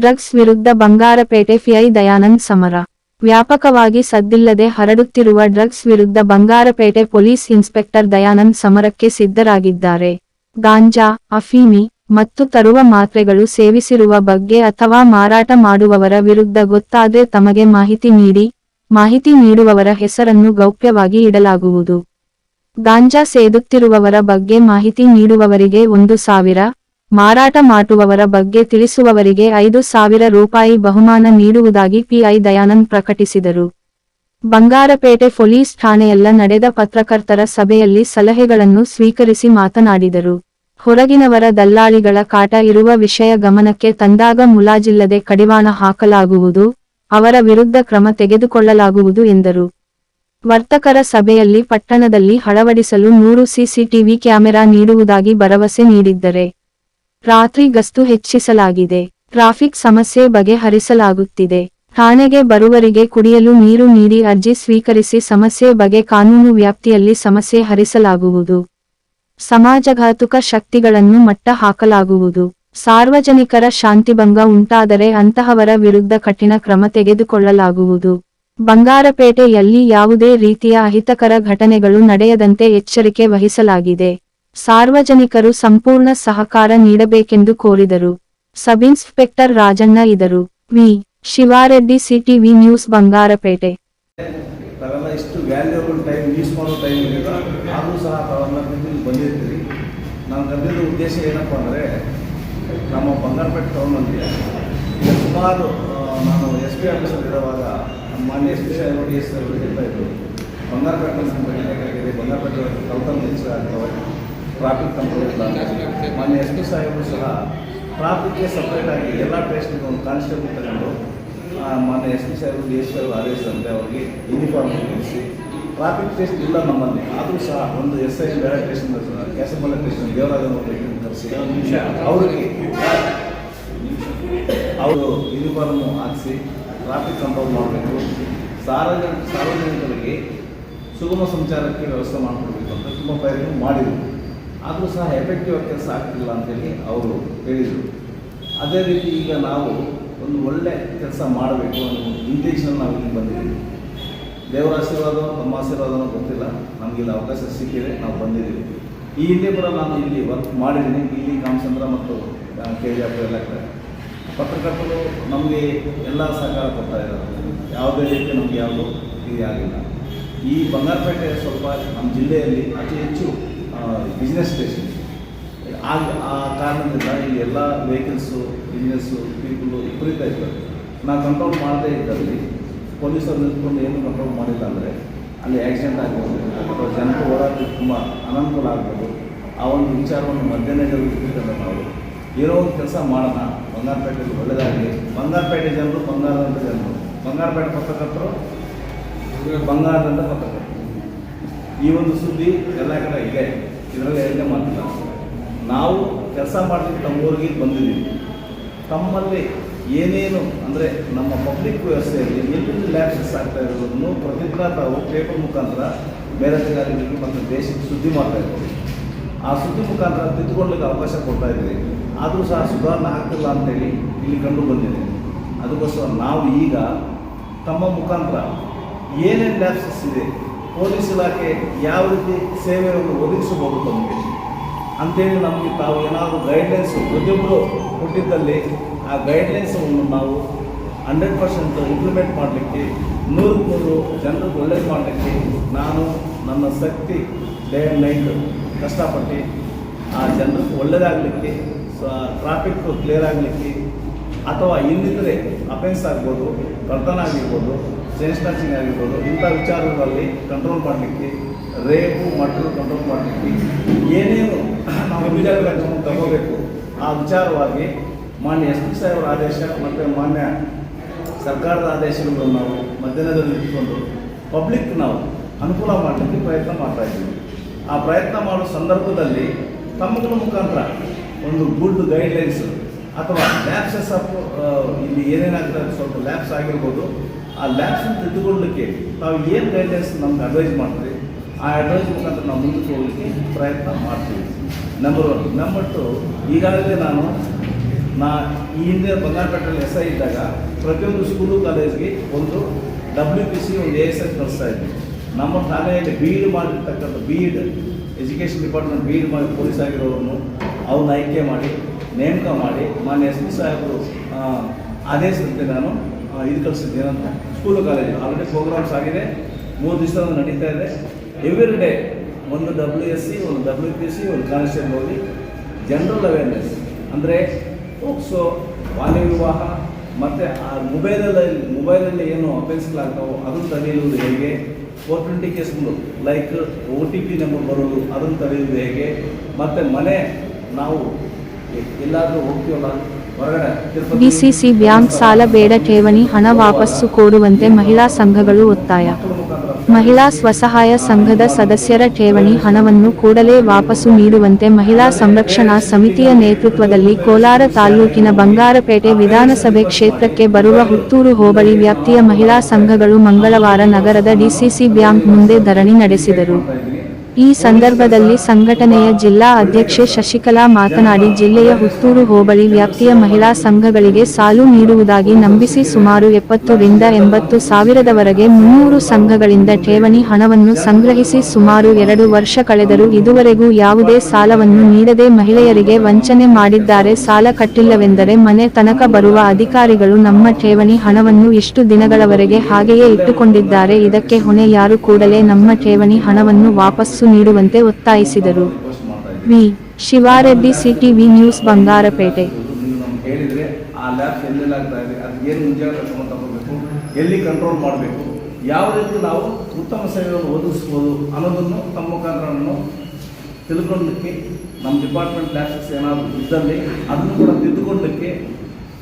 Drugs ವಿರುದ್ಧ ಬಂಗಾರಪೇಟೆ ಫಿಐ ದಯಾನಂದ್ ಸಮರ. ವ್ಯಾಪಕವಾಗಿ ಸದ್ದಿಲ್ಲದೆ ಹರಡುತ್ತಿರುವ ಡ್ರಗ್ಸ್ ವಿರುದ್ಧ ಬಂಗಾರಪೇಟೆ ಪೊಲೀಸ್ ಇನ್ಸ್ಪೆಕ್ಟರ್ ದಯಾನಂದ್ ಸಮರಕ್ಕೆ ಸಿದ್ಧರಾಗಿದ್ದಾರೆ. ಗಾಂಜಾ, ಅಫೀಮಿ ಮತ್ತು ತರುವ ಮಾತ್ರೆಗಳು ಸೇವಿಸಿರುವ ಬಗ್ಗೆ ಅಥವಾ ಮಾರಾಟ ಮಾಡುವವರ ವಿರುದ್ಧ ಗೊತ್ತಾದ್ರೆ ತಮಗೆ ಮಾಹಿತಿ ನೀಡಿ, ಮಾಹಿತಿ ನೀಡುವವರ ಹೆಸರನ್ನು ಗೌಪ್ಯವಾಗಿ ಇಡಲಾಗುವುದು. ಗಾಂಜಾ ಸೇದುತ್ತಿರುವವರ ಬಗ್ಗೆ ಮಾಹಿತಿ ನೀಡುವವರಿಗೆ ಒಂದು ಸಾವಿರ ಮಾರಾಟ ಮಾಡುವವರ ಬಗ್ಗೆ ತಿಳಿಸುವವರಿಗೆ ಐದು ಸಾವಿರ ರೂಪಾಯಿ ಬಹುಮಾನ ನೀಡುವುದಾಗಿ ಪಿಐ ದಯಾನಂದ್ ಪ್ರಕಟಿಸಿದರು. ಬಂಗಾರಪೇಟೆ ಪೊಲೀಸ್ ಠಾಣೆಯಲ್ಲ ನಡೆದ ಪತ್ರಕರ್ತರ ಸಭೆಯಲ್ಲಿ ಸಲಹೆಗಳನ್ನು ಸ್ವೀಕರಿಸಿ ಮಾತನಾಡಿದರು. ಹೊರಗಿನವರ ದಲ್ಲಾಳಿಗಳ ಕಾಟ ಇರುವ ವಿಷಯ ಗಮನಕ್ಕೆ ತಂದಾಗ ಮುಲಾಜಿಲ್ಲದೆ ಕಡಿವಾಣ ಹಾಕಲಾಗುವುದು, ಅವರ ವಿರುದ್ಧ ಕ್ರಮ ತೆಗೆದುಕೊಳ್ಳಲಾಗುವುದು ಎಂದರು. ವರ್ತಕರ ಸಭೆಯಲ್ಲಿ ಪಟ್ಟಣದಲ್ಲಿ ಅಳವಡಿಸಲು ನೂರು ಸಿಸಿಟಿವಿ ಕ್ಯಾಮೆರಾ ನೀಡುವುದಾಗಿ ಭರವಸೆ ನೀಡಿದ್ದರೆ ರಾತ್ರಿ ಗಸ್ತು ಹೆಚ್ಚಿಸಲಾಗಿದೆ. ಟ್ರಾಫಿಕ್ ಸಮಸ್ಯೆ ಬಗೆಹರಿಸಲಾಗುತ್ತಿದೆ. ಠಾಣೆಗೆ ಬರುವರಿಗೆ ಕುಡಿಯಲು ನೀರು ನೀಡಿ ಅರ್ಜಿ ಸ್ವೀಕರಿಸಿ ಸಮಸ್ಯೆ ಬಗೆ ಕಾನೂನು ವ್ಯಾಪ್ತಿಯಲ್ಲಿ ಸಮಸ್ಯೆ ಹರಿಸಲಾಗುವುದು. ಸಮಾಜಘಾತುಕ ಶಕ್ತಿಗಳನ್ನು ಮಟ್ಟ ಹಾಕಲಾಗುವುದು ಸಾರ್ವಜನಿಕರ ಶಾಂತಿಭಂಗ ಉಂಟಾದರೆ ಅಂತಹವರ ವಿರುದ್ಧ ಕಠಿಣ ಕ್ರಮ ತೆಗೆದುಕೊಳ್ಳಲಾಗುವುದು. ಬಂಗಾರಪೇಟೆಯಲ್ಲಿ ಯಾವುದೇ ರೀತಿಯ ಅಹಿತಕರ ಘಟನೆಗಳು ನಡೆಯದಂತೆ ಎಚ್ಚರಿಕೆ ವಹಿಸಲಾಗಿದೆ. ಸಾರ್ವಜನಿಕರು ಸಂಪೂರ್ಣ ಸಹಕಾರ ನೀಡಬೇಕೆಂದು ಕೋರಿದರು. ಸಬ್ಇನ್ಸ್ಪೆಕ್ಟರ್ ರಾಜಣ್ಣ ಇದರು V. Shivareddy, CTV news, Bangarapete. Time ನಮ್ಮ ಬಂಗಾರಪೇಟೆ ಟೌನಲ್ಲಿ ಸುಮಾರು ನಾನು ಎಸ್ ಪಿ ಇರುವಾಗ ಮಾನ್ಯ ಎಸ್ ಪಿ ಹೇಳ್ತಾ ಇದ್ರು, ಬಂಗಾರಪೇಟೆ ಬಂಗಾರಪೇಟೆ ಟ್ರಾಫಿಕ್ ಇಲ್ಲ ಮಾನ್ಯ ಎಸ್ ಪಿ ಸಾಹೇಬರು ಸಹ ಟ್ರಾಫಿಕ್ಗೆ ಸಪ್ರೇಟಾಗಿ ಎಲ್ಲ ಟೇಸ್ಟ್ಗೆ ಒಂದು ಕಾನ್ಸ್ಟೇಬಲ್ ತಗೊಂಡು ಮಾನ್ಯ ಎಸ್ ಪಿ ಸಾಹೇಬರು ಡಿ ಎಸ್ ಸಾಹೇಬರು ಆದೇಶದಂತೆ ಅವರಿಗೆ ಯೂನಿಫಾರ್ಮ್ ತಿಳಿಸಿ ಟ್ರಾಫಿಕ್ ಟೆಸ್ಟ್ ಇಲ್ಲ ನಮ್ಮಲ್ಲಿ. ಆದರೂ ಸಹ ಒಂದು ಎಸ್ ಐ ಬೇರೆ ಸ್ಟೇಷನ್ ಕ್ಯಾಸಮಲ್ಲ ಟೇಷನ್ ದೇವರಾಜನ ಕರೆಸಿ ಅವರಿಗೆ ಅವರು ಯೂನಿಫಾರ್ಮ್ ಹಾಕಿಸಿ ಟ್ರಾಫಿಕ್ ಕಂಟ್ರೋಲ್ ಮಾಡಬೇಕು. ಸಾರ್ವಜನಿಕ ಸಾರ್ವಜನಿಕರಿಗೆ ಸುಗಮ ಸಂಚಾರಕ್ಕೆ ವ್ಯವಸ್ಥೆ ಮಾಡಿಕೊಡ್ಬೇಕು ಅಂತ ತುಂಬ ಪ್ರಯತ್ನ ಮಾಡಿದರು. ಆದರೂ ಸಹ ಎಫೆಕ್ಟಿವ್ ಆಗಿ ಕೆಲಸ ಆಗ್ತಿಲ್ಲ ಅಂತೇಳಿ ಅವರು ಹೇಳಿದರು. ಅದೇ ರೀತಿ ಈಗ ನಾವು ಒಂದು ಒಳ್ಳೆ ಕೆಲಸ ಮಾಡಬೇಕು ಅನ್ನೋ ಇಂಟೆನ್ಷನ್ ನಾವು ಇಲ್ಲಿ ಬಂದಿದ್ದೀವಿ. ದೇವರ ಆಶೀರ್ವಾದ ನಮ್ಮ ಆಶೀರ್ವಾದನೋ ಗೊತ್ತಿಲ್ಲ. ನಮಗಿಲ್ಲಿ ಅವಕಾಶ ಸಿಕ್ಕಿದೆ, ನಾವು ಬಂದಿದ್ದೀವಿ. ಈ ಹಿಂದೆ ಕೂಡ ನಾನು ಇಲ್ಲಿ ವರ್ಕ್ ಮಾಡಿದ್ದೀನಿ. ಇಲ್ಲಿ ಕಾಮಚಂದ್ರ ಮತ್ತು ಕೆ ಜಿ ಆಫ್ ಎಲ್ಲ ಪತ್ರಕರ್ತರು ನಮಗೆ ಎಲ್ಲ ಸಹಕಾರ ಕೊಡ್ತಾ ಇದ್ದಾರೆ. ಯಾವುದೇ ರೀತಿ ನಮಗೆ ಯಾವುದು ಇದು ಆಗಿಲ್ಲ. ಈ ಬಂಗಾರಪೇಟೆ ಸ್ವಲ್ಪ ನಮ್ಮ ಜಿಲ್ಲೆಯಲ್ಲಿ ಅತಿ ಹೆಚ್ಚು ಬಿಸ್ನೆಸ್ ಸ್ಟೇಷನ್ ಆಗ ಆ ಕಾರಣದಿಂದ ಇಲ್ಲಿ ಎಲ್ಲ ವೆಹಿಕಲ್ಸು ಬಿಸ್ನೆಸ್ಸು ಪೀಪಲು ವಿಪರೀತ ಇದ್ದಾರೆ. ನಾವು ಕಂಟ್ರೋಲ್ ಮಾಡದೇ ಇದ್ದಲ್ಲಿ ಪೊಲೀಸರು ನಿಂತ್ಕೊಂಡು ಏನು ಕಂಟ್ರೋಲ್ ಮಾಡಿಲ್ಲ ಅಂದರೆ ಅಲ್ಲಿ ಆಕ್ಸಿಡೆಂಟ್ ಆಗ್ಬೋದು, ಅಥವಾ ಜನರು ಓಡಾಡಲಿಕ್ಕೆ ತುಂಬ ಅನನುಕೂಲ ಆಗ್ಬೋದು. ಆ ಒಂದು ವಿಚಾರವನ್ನು ಮಧ್ಯಾಹ್ನ ಇಟ್ಟಿದ್ದಾರೆ ನಾವು. ಏನೋ ಒಂದು ಕೆಲಸ ಮಾಡೋಣ, ಬಂಗಾರಪೇಟೆಯಲ್ಲಿ ಒಳ್ಳೆಯದಾಗಲಿ ಬಂಗಾರಪೇಟೆ ಜನರು ಬಂಗಾರದಂಥ ಜನರು. ಬಂಗಾರಪೇಟೆ ಪತ್ರಕರ್ತರು ಬಂಗಾರದಂಥ ಪತ್ರಕರ್ತರು. ಈ ಒಂದು ಸುದ್ದಿ ಎಲ್ಲ ಕಡೆ ಇದೆ. ಇದರಲ್ಲಿ ಎರಡನೇ ಮಾತಿಲ್ಲ ನಾವು ಕೆಲಸ ಮಾಡಲಿಕ್ಕೆ ತಮ್ಮೂರಿಗೆ ಬಂದಿದ್ದೀವಿ. ತಮ್ಮಲ್ಲಿ ಏನೇನು, ಅಂದರೆ ನಮ್ಮ ಪಬ್ಲಿಕ್ ವ್ಯವಸ್ಥೆಯಲ್ಲಿ ಎಲ್ಲೆಲ್ಲಿ ಲ್ಯಾಬ್ಸಸ್ ಆಗ್ತಾ ಇರೋದನ್ನು ಪ್ರತಿದಿನ ತಾವು ಪೇಪರ್ ಮುಖಾಂತರ ಮೇಲಧಿಕಾರಿಗಳಿಗೆ ಮತ್ತು ದೇಶಕ್ಕೆ ಸುದ್ದಿ ಮಾಡ್ತಾ ಇದ್ದೀವಿ. ಆ ಸುದ್ದಿ ಮುಖಾಂತರ ತಿದ್ದುಕೊಳ್ಳಲಿಕ್ಕೆ ಅವಕಾಶ ಕೊಡ್ತಾ ಇದ್ದೀವಿ. ಆದರೂ ಸಹ ಸುಧಾರಣೆ ಆಗ್ತಿಲ್ಲ ಅಂತೇಳಿ ಇಲ್ಲಿ ಕಂಡು ಬಂದಿದೆ. ಅದಕ್ಕೋಸ್ಕರ ನಾವು ಈಗ ತಮ್ಮ ಮುಖಾಂತರ ಏನೇನು ಲ್ಯಾಬ್ಸಸ್ ಇದೆ ಪೊಲೀಸ್ ಇಲಾಖೆ ಯಾವ ರೀತಿ ಸೇವೆಯನ್ನು ಒದಗಿಸಬಹುದು ತಮಗೆ? ಅಂತೇಳಿ ನಮಗೆ ತಾವು ಏನಾದರೂ ಗೈಡ್ಲೈನ್ಸ್ ಪ್ರತಿಯೊಬ್ಬರು ಕೊಟ್ಟಿದ್ದಲ್ಲಿ ಆ ಗೈಡ್ಲೈನ್ಸನ್ನು ನಾವು ಹಂಡ್ರೆಡ್ ಪರ್ಸೆಂಟ್ ಇಂಪ್ಲಿಮೆಂಟ್ ಮಾಡಲಿಕ್ಕೆ ನೂರು ನೂರು ಜನರಿಗೆ ಒಳ್ಳೇದು ಮಾಡಲಿಕ್ಕೆ ನಾನು ನನ್ನ ಶಕ್ತಿ ಡೇ ಆ್ಯಂಡ್ ನೈಟ್ ಕಷ್ಟಪಟ್ಟು ಆ ಜನರಿಗೆ ಒಳ್ಳೆಯದಾಗಲಿಕ್ಕೆ ಟ್ರಾಫಿಕ್ ಕ್ಲಿಯರ್ ಆಗಲಿಕ್ಕೆ ಅಥವಾ ಇನ್ನಿತರೆ ಅಫೆನ್ಸ್ ಆಗ್ಬೋದು ಕರ್ತನ ಆಗಿರ್ಬೋದು ಚೈನ್ ಸ್ನಾಚಿಂಗ್ ಆಗಿರ್ಬೋದು, ಇಂಥ ವಿಚಾರಗಳಲ್ಲಿ ಕಂಟ್ರೋಲ್ ಮಾಡಲಿಕ್ಕೆ ರೇಪು ಮಟ್ಟರು ಕಂಟ್ರೋಲ್ ಮಾಡಲಿಕ್ಕೆ ಏನೇನು ನಾವು ವಿಚಾರಗಳನ್ನು ತಗೋಬೇಕು, ಆ ವಿಚಾರವಾಗಿ ಮಾನ್ಯ ಎಸ್ ಪಿ ಸಾಹೇಬರ ಆದೇಶ ಮತ್ತು ಮಾನ್ಯ ಸರ್ಕಾರದ ಆದೇಶಗಳನ್ನು ನಾವು ಮಧ್ಯಾಹ್ನದಲ್ಲಿ ಇಟ್ಕೊಂಡು ಪಬ್ಲಿಕ್ ನಾವು ಅನುಕೂಲ ಮಾಡಲಿಕ್ಕೆ ಪ್ರಯತ್ನ ಮಾಡ್ತಾ ಇದ್ದೀವಿ. ಆ ಪ್ರಯತ್ನ ಮಾಡೋ ಸಂದರ್ಭದಲ್ಲಿ ತಮ್ಮಗಳ ಮುಖಾಂತರ ಒಂದು ಗುಡ್ ಗೈಡ್ಲೈನ್ಸ್ ಅಥವಾ ಲ್ಯಾಬ್ಸಸ್ ಆಫ್ ಇಲ್ಲಿ ಏನೇನಾಗ್ತದೆ ಸ್ವಲ್ಪ ಲ್ಯಾಬ್ಸ್ ಆಗಿರ್ಬೋದು ಆ ಲ್ಯಾಬ್ಸನ್ನು ತಿದ್ದುಕೊಳ್ಳಲಿಕ್ಕೆ ನಾವು ಏನು ಗೈಡ್ಲೈನ್ಸ್ ನಮ್ಗೆ ಅಡ್ವೈಸ್ ಮಾಡ್ತೀವಿ, ಆ ಅಡ್ವೈಸ್ ಮುಖಾಂತರ ನಾವು ಮುಂದಕ್ಕೆ ಹೋಗಲಿಕ್ಕೆ ಪ್ರಯತ್ನ ಮಾಡ್ತೀವಿ. ನಂಬರ್ ಒನ್ ನಂಬರ್ ಟು ಈಗಾಗಲೇ ನಾನು, ನಾ ಈ ಹಿಂದೆ ಬಂಗಾರಪೇಟೆಯಲ್ಲಿ ಎಸ್ ಐ ಇದ್ದಾಗ ಪ್ರತಿಯೊಂದು ಸ್ಕೂಲು ಕಾಲೇಜ್ಗೆ ಒಂದು ಡಬ್ಲ್ಯೂ ಪಿ ಸಿ ಒಂದು ಎ ಎಸ್ ಕಳಿಸ್ತಾ ಇದ್ವಿ. ನಮ್ಮ ಠಾಣೆಯಲ್ಲಿ ಬಿ ಇಡ್ ಮಾಡಿರ್ತಕ್ಕಂಥ B Ed education department B Ed ಮಾಡಿ ಪೊಲೀಸ್ ಆಗಿರೋರನ್ನು ಅವ್ರನ್ನ ಆಯ್ಕೆ ಮಾಡಿ, ನೇಮಕ ಮಾಡಿ, ಮಾನ್ಯ ಎಸ್ ಪಿ ಸಾಹೇಬರು ಆದೇಶದಂತೆ ನಾನು ಇದು ಕಳಿಸಿದ್ದೇನೆ ಏನಂತ? ಸ್ಕೂಲು ಕಾಲೇಜು ಆಲ್ರೆಡಿ ಪ್ರೋಗ್ರಾಮ್ಸ್ ಆಗಿದೆ. ಮೂರು ದಿವಸ ನಡೀತಾ ಇದೆ. ಎವ್ರಿ ಡೇ ಒಂದು ಡಬ್ಲ್ಯೂ ಎಸ್ ಸಿ ಒಂದು ಡಬ್ಲ್ಯೂ ಪಿ ಸಿ ಒಂದು ಕಾನ್ಸ್ಟೇಬಲ್ ಹೋಗಿ ಜನರಲ್ ಅವೇರ್ನೆಸ್ ಅಂದರೆ ಹೋಗ್ಸೋ ಬಾಲ್ಯ ವಿವಾಹ, ಮತ್ತು ಆ ಮೊಬೈಲಲ್ಲಿ ಮೊಬೈಲಲ್ಲಿ ಏನು ಅಫೆನ್ಸ್ಗಳಾಗ್ತಾವೋ ಅದನ್ನು ತಡೆಯುವುದು ಹೇಗೆ? ಫೋರ್ ಟ್ವೆಂಟಿ ಕೇಸ್ಗಳು like O T P number ಬರೋದು ಅದನ್ನು ತಡೆಯುವುದು ಹೇಗೆ? ಮತ್ತು ಮನೆ, ನಾವು ಎಲ್ಲಾದರೂ ಹೋಗ್ತೀವಲ್ಲ? ಡಿಸಿಸಿ ಬ್ಯಾಂಕ್ ಸಾಲ ಬೇಡ ಠೇವಣಿ, ಹಣ ವಾಪಸ್ಸು ಕೋರುವಂತೆ ಮಹಿಳಾ ಸಂಘಗಳು ಒತ್ತಾಯ ಮಹಿಳಾ ಸ್ವಸಹಾಯ ಸಂಘದ ಸದಸ್ಯರ ಠೇವಣಿ, ಹಣವನ್ನು ಕೂಡಲೇ ವಾಪಸು ನೀಡುವಂತೆ ಮಹಿಳಾ ಸಂರಕ್ಷಣಾ ಸಮಿತಿಯ ನೇತೃತ್ವದಲ್ಲಿ ಕೋಲಾರ ತಾಲೂಕಿನ ಬಂಗಾರಪೇಟೆ ವಿಧಾನಸಭೆ ಕ್ಷೇತ್ರಕ್ಕೆ ಬರುವ ಹುತ್ತೂರು ಹೋಬಳಿ ವ್ಯಾಪ್ತಿಯ ಮಹಿಳಾ ಸಂಘಗಳು ಮಂಗಳವಾರ ನಗರದ ಡಿಸಿಸಿ ಬ್ಯಾಂಕ್ ಮುಂದೆ ಧರಣಿ ನಡೆಸಿದರು. ಈ ಸಂದರ್ಭದಲ್ಲಿ ಸಂಘಟನೆಯ ಜಿಲ್ಲಾ ಅಧ್ಯಕ್ಷೆ ಶಶಿಕಲಾ ಮಾತನಾಡಿ, ಜಿಲ್ಲೆಯ ಹುತ್ತೂರು ಹೋಬಳಿ ವ್ಯಾಪ್ತಿಯ ಮಹಿಳಾ ಸಂಘಗಳಿಗೆ ಸಾಲು ನೀಡುವುದಾಗಿ ನಂಬಿಸಿ ಸುಮಾರು ಎಪ್ಪತ್ತರಿಂದ ಎಂಬತ್ತು ಸಾವಿರದವರೆಗೆ ಮುನ್ನೂರು ಸಂಘಗಳಿಂದ ಠೇವಣಿ ಹಣವನ್ನು ಸಂಗ್ರಹಿಸಿ ಸುಮಾರು ಎರಡು ವರ್ಷ ಕಳೆದರೂ ಇದುವರೆಗೂ ಯಾವುದೇ ಸಾಲವನ್ನು ನೀಡದೆ ಮಹಿಳೆಯರಿಗೆ ವಂಚನೆ ಮಾಡಿದ್ದಾರೆ. ಸಾಲ ಕಟ್ಟಿಲ್ಲವೆಂದರೆ ಮನೆ ತನಕ ಬರುವ ಅಧಿಕಾರಿಗಳು ನಮ್ಮ ಠೇವಣಿ ಹಣವನ್ನು ಇಷ್ಟು ದಿನಗಳವರೆಗೆ ಹಾಗೆಯೇ ಇಟ್ಟುಕೊಂಡಿದ್ದಾರೆ. ಇದಕ್ಕೆ ಹೊಣೆ ಯಾರು ಕೂಡಲೇ ನಮ್ಮ ಠೇವಣಿ ಹಣವನ್ನು ವಾಪಸ್ಸು ನೀಡುವಂತೆ ಒತ್ತಾಯಿಸಿದರು. V Shivareddy, CTV news, Bangarapete ಎಲ್ಲಿ ಕಂಟ್ರೋಲ್ ಮಾಡಬೇಕು ಯಾವ ರೀತಿ ನಾವು ಉತ್ತಮ ಸೇವೆಯನ್ನು ಒದಗಿಸ್ಬೋದು ಅನ್ನೋದನ್ನು ತಮ್ಮ ಮುಖಾಂತರವನ್ನು ತಿಳ್ಕೊಳ್ಳಲಿಕ್ಕೆ ನಮ್ಮ ಡಿಪಾರ್ಟ್ಮೆಂಟ್ ಕ್ಲಾಸಸ್ ಏನಾದರೂ ಇದ್ದಲ್ಲಿ ಅದನ್ನು ಕೂಡ ತಿದ್ದುಕೊಳ್ಳಲಿಕ್ಕೆ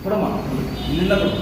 ಕೂಡ ಇಲ್ಲಿಂದ ಕೊಡು.